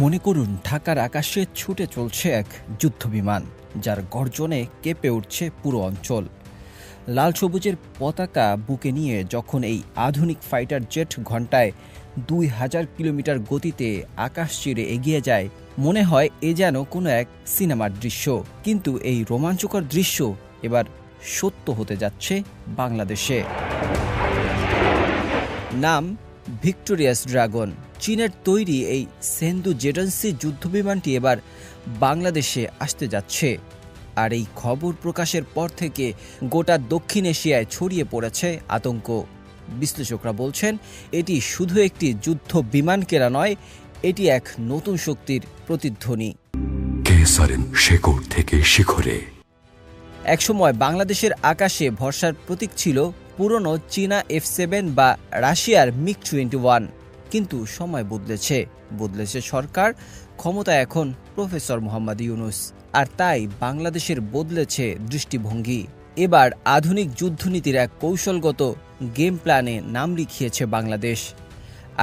মনে করুন, ঢাকার আকাশে ছুটে চলছে এক যুদ্ধবিমান, যার গর্জনে কেঁপে উঠছে পুরো অঞ্চল। লাল সবুজের পতাকা বুকে নিয়ে যখন এই আধুনিক ফাইটার জেট ঘন্টায় দুই হাজার কিলোমিটার গতিতে আকাশ চিরে এগিয়ে যায়, মনে হয় এ যেন কোনো এক সিনেমার দৃশ্য। কিন্তু এই রোমাঞ্চকর দৃশ্য এবার সত্য হতে যাচ্ছে বাংলাদেশে। নাম ভিক্টোরিয়াস ড্রাগন। চীনের তৈরি এই সেন্দু জেডেন্সি যুদ্ধবিমানটি এবার বাংলাদেশে আসতে যাচ্ছে। আর এই খবর প্রকাশের পর থেকে গোটা দক্ষিণ এশিয়ায় ছড়িয়ে পড়েছে আতঙ্ক। বিশ্লেষকরা বলছেন এটি শুধু একটি যুদ্ধ বিমান কেনা নয় এটি এক নতুন শক্তির প্রতিধ্বনি। শেকড় থেকে শিখরে। একসময় বাংলাদেশের আকাশে ভরসার প্রতীক ছিল পুরনো চীনা এফ সেভেন বা রাশিয়ার মিগ টোয়েন্টি ওয়ান। কিন্তু সময় বদলেছে। বদলেছে সরকার, ক্ষমতা এখন প্রফেসর মোহাম্মদ ইউনুস। আর তাই বাংলাদেশের বদলেছে দৃষ্টিভঙ্গি। এবার আধুনিক যুদ্ধনীতির এক কৌশলগত গেম প্ল্যানে নাম লিখিয়েছে বাংলাদেশ।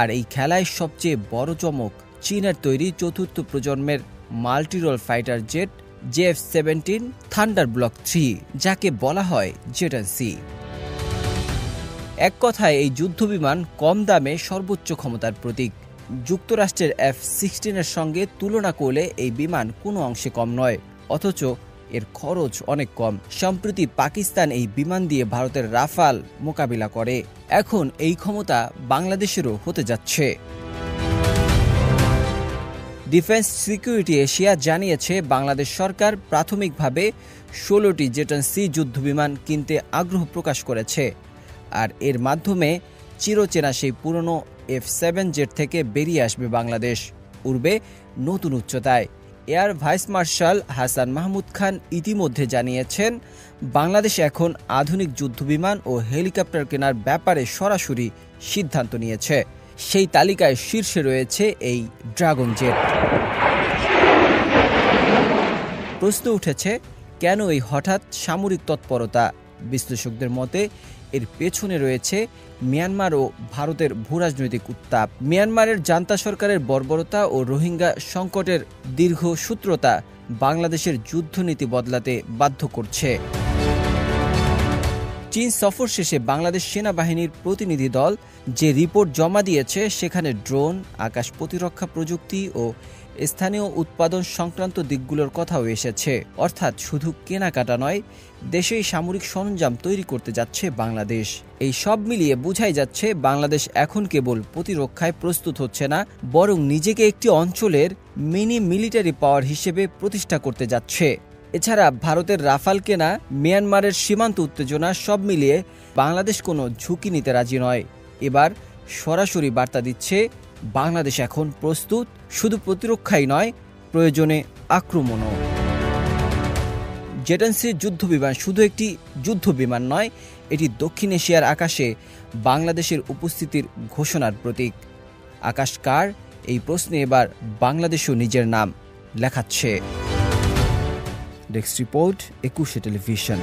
আর এই খেলায় সবচেয়ে বড় চমক চীনের তৈরি চতুর্থ প্রজন্মের multirole fighter jet JF seventeen thunder block three, যাকে বলা হয় জেটান্সি এক কথায়, এই যুদ্ধবিমান কম দামে সর্বোচ্চ ক্ষমতার প্রতীক। যুক্তরাষ্ট্রের এফ সিক্সটিনের সঙ্গে তুলনা করলে এই বিমান কোনো অংশে কম নয়, অথচ এর খরচ অনেক কম। সম্প্রতি পাকিস্তান এই বিমান দিয়ে ভারতের রাফাল মোকাবিলা করে। এখন এই ক্ষমতা বাংলাদেশেরও হতে যাচ্ছে। ডিফেন্স সিকিউরিটি এশিয়া জানিয়েছে, বাংলাদেশ সরকার প্রাথমিকভাবে ষোলোটি জেটন সি যুদ্ধবিমান কিনতে আগ্রহ প্রকাশ করেছে। আর এর মাধ্যমে চিরচেনা সেই পুরনো এফ সেভেন জেট থেকে বেরিয়ে আসবে বাংলাদেশ। উড়বে নতুন উচ্চতায়। Air vice marshal Hasan Mahmud Khan ইতিমধ্যে জানিয়েছেন, বাংলাদেশ এখন আধুনিক যুদ্ধবিমান ও হেলিকপ্টার কেনার ব্যাপারে সরাসরি সিদ্ধান্ত নিয়েছে। সেই তালিকায় শীর্ষে রয়েছে এই ড্রাগন জেট। প্রশ্ন উঠেছে, কেন এই হঠাৎ সামরিক তৎপরতা বিশ্লেষকদের মতে, এর পেছনে রয়েছে মিয়ানমার ও ভারতের ভূরাজনৈতিক উত্তাপ। মিয়ানমারের জান্তা সরকারের বর্বরতা ও রোহিঙ্গা সংকটের দীর্ঘ সূত্রতা বাংলাদেশের যুদ্ধনীতি বদলাতে বাধ্য করছে। চীন সফর শেষে বাংলাদেশ সেনাবাহিনীর প্রতিনিধি দল যে রিপোর্ট জমা দিয়েছে, সেখানে ড্রোন, আকাশ প্রতিরক্ষা প্রযুক্তি ও স্থানীয় উৎপাদন সংক্রান্ত দিকগুলোর কথাও এসেছে। অর্থাৎ শুধু কেনাকাটা নয়, দেশেই সামরিক সরঞ্জাম তৈরি করতে যাচ্ছে বাংলাদেশ। এই সব মিলিয়ে বোঝাই যাচ্ছে, বাংলাদেশ এখন কেবল প্রতিরক্ষায় প্রস্তুত হচ্ছে না, বরং নিজেকে একটি অঞ্চলের মিনি মিলিটারি পাওয়ার হিসেবে প্রতিষ্ঠা করতে যাচ্ছে। এছাড়া ভারতের রাফাল কেনা, মিয়ানমারের সীমান্ত উত্তেজনা সব মিলিয়ে বাংলাদেশ কোনো ঝুঁকি নিতে রাজি নয়। এবার সরাসরি বার্তা দিচ্ছে বাংলাদেশ এখন প্রস্তুত, শুধু প্রতিরক্ষাই নয়, প্রয়োজনে আক্রমণও। জেটেন্সির যুদ্ধ বিমান শুধু একটি যুদ্ধ বিমান নয়, এটি দক্ষিণ এশিয়ার আকাশে বাংলাদেশের উপস্থিতির ঘোষণার প্রতীক। আকাশ কার? এই প্রশ্নে এবার বাংলাদেশও নিজের নাম লেখাচ্ছে। Desk report, Ekushey television.